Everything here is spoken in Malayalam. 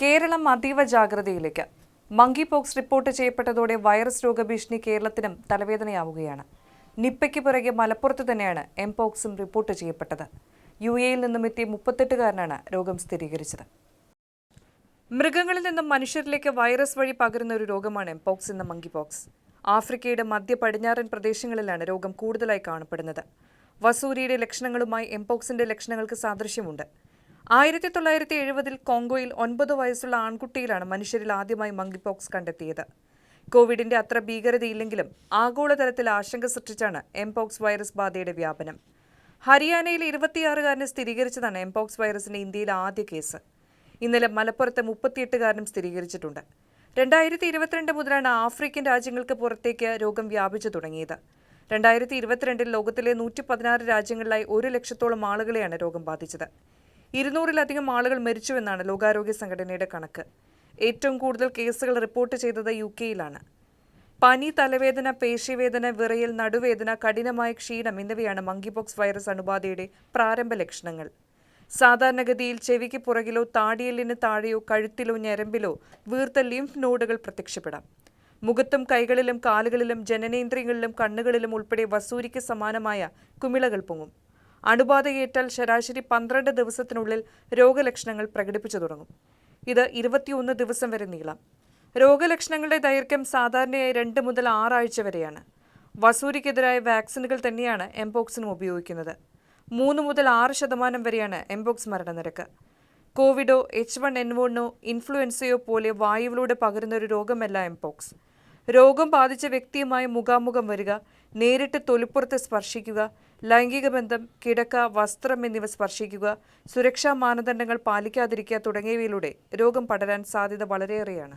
കേരളം അതീവ ജാഗ്രതയിലേക്ക്. മങ്കി പോക്സ് റിപ്പോർട്ട് ചെയ്യപ്പെട്ടതോടെ വൈറസ് രോഗഭീഷണി കേരളത്തിനും തലവേദനയാവുകയാണ്. നിപ്പയ്ക്ക് പുറകെ മലപ്പുറത്ത് തന്നെയാണ് എംപോക്സും റിപ്പോർട്ട് ചെയ്യപ്പെട്ടത്. യു എയിൽ നിന്നും എത്തിയ മുപ്പത്തെട്ടുകാരനാണ് രോഗം സ്ഥിരീകരിച്ചത്. മൃഗങ്ങളിൽ നിന്നും മനുഷ്യരിലേക്ക് വൈറസ് വഴി പകരുന്ന ഒരു രോഗമാണ് എംപോക്സ് എന്ന മങ്കി പോക്സ് ആഫ്രിക്കയുടെ മധ്യ പടിഞ്ഞാറൻ പ്രദേശങ്ങളിലാണ് രോഗം കൂടുതലായി കാണപ്പെടുന്നത്. വസൂരിയുടെ ലക്ഷണങ്ങളുമായി എംപോക്സിന്റെ ലക്ഷണങ്ങൾക്ക് സാദൃശ്യമുണ്ട്. ആയിരത്തി തൊള്ളായിരത്തി എഴുപതിൽ കോങ്കോയിൽ ഒൻപത് വയസ്സുള്ള ആൺകുട്ടിയിലാണ് മനുഷ്യരിൽ ആദ്യമായി മങ്കി പോക്സ് കണ്ടെത്തിയത്. കോവിഡിന്റെ അത്ര ഭീകരതയില്ലെങ്കിലും ആഗോളതലത്തിൽ ആശങ്ക സൃഷ്ടിച്ചാണ് എംപോക്സ് വൈറസ് ബാധയുടെ വ്യാപനം. ഹരിയാനയിൽ ഇരുപത്തിയാറുകാരന് സ്ഥിരീകരിച്ചതാണ് എംപോക്സ് വൈറസിന്റെ ഇന്ത്യയിലെ ആദ്യ കേസ്. ഇന്നലെ മലപ്പുറത്ത് മുപ്പത്തിയെട്ടുകാരനും സ്ഥിരീകരിച്ചിട്ടുണ്ട്. രണ്ടായിരത്തി ഇരുപത്തിരണ്ട് മുതലാണ് ആഫ്രിക്കൻ രാജ്യങ്ങൾക്ക് പുറത്തേക്ക് രോഗം വ്യാപിച്ചു തുടങ്ങിയത്. രണ്ടായിരത്തി ഇരുപത്തിരണ്ടിൽ ലോകത്തിലെ നൂറ്റി പതിനാറ് രാജ്യങ്ങളിലായി ഒരു ലക്ഷത്തോളം ആളുകളെയാണ് രോഗം ബാധിച്ചത്. ഇരുന്നൂറിലധികം ആളുകൾ മരിച്ചുവെന്നാണ് ലോകാരോഗ്യ സംഘടനയുടെ കണക്ക്. ഏറ്റവും കൂടുതൽ കേസുകൾ റിപ്പോർട്ട് ചെയ്തത് യു കെയിലാണ് പനി തലവേദന പേശിവേദന വിറയൽ നടുവേദന കഠിനമായ ക്ഷീണം എന്നിവയാണ് മങ്കിപോക്സ് വൈറസ് അണുബാധയുടെ പ്രാരംഭ ലക്ഷണങ്ങൾ. സാധാരണഗതിയിൽ ചെവിക്ക് പുറകിലോ താടിയലിന് താഴെയോ കഴുത്തിലോ ഞരമ്പിലോ വീർത്ത ലിംഫ് നോഡുകൾ പ്രത്യക്ഷപ്പെടാം. മുഖത്തും കൈകളിലും കാലുകളിലും ജനനേന്ദ്രിയങ്ങളിലും കണ്ണുകളിലും ഉൾപ്പെടെ വസൂരിക്ക് സമാനമായ കുമിളകൾ പൊങ്ങും. അണുബാധയേറ്റാൽ ശരാശരി പന്ത്രണ്ട് ദിവസത്തിനുള്ളിൽ രോഗലക്ഷണങ്ങൾ പ്രകടിപ്പിച്ചു തുടങ്ങും. ഇത് ഇരുപത്തിയൊന്ന് ദിവസം വരെ നീളാം. രോഗലക്ഷണങ്ങളുടെ ദൈർഘ്യം സാധാരണയായി രണ്ട് മുതൽ ആറാഴ്ച വരെയാണ്. വസൂരിക്കെതിരായ വാക്സിനുകൾ തന്നെയാണ് എംപോക്സിനും ഉപയോഗിക്കുന്നത്. മൂന്ന് മുതൽ ആറ് ശതമാനം വരെയാണ് എംപോക്സ് മരണനിരക്ക്. കോവിഡോ എച്ച് വൺ എൻ വണ്ണോ ഇൻഫ്ലുവൻസയോ പോലെ വായുവിലൂടെ പകരുന്ന ഒരു രോഗമല്ല എംപോക്സ്. രോഗം ബാധിച്ച വ്യക്തിയുമായി മുഖാമുഖം വരിക നേരിട്ട് തൊലിപ്പുറത്ത് സ്പർശിക്കുക ലൈംഗിക ബന്ധം കിടക്ക വസ്ത്രം എന്നിവ സ്പർശിക്കുക സുരക്ഷാ മാനദണ്ഡങ്ങൾ പാലിക്കാതിരിക്കുക തുടങ്ങിയവയിലൂടെ രോഗം പടരാൻ സാധ്യത വളരെയേറെയാണ്.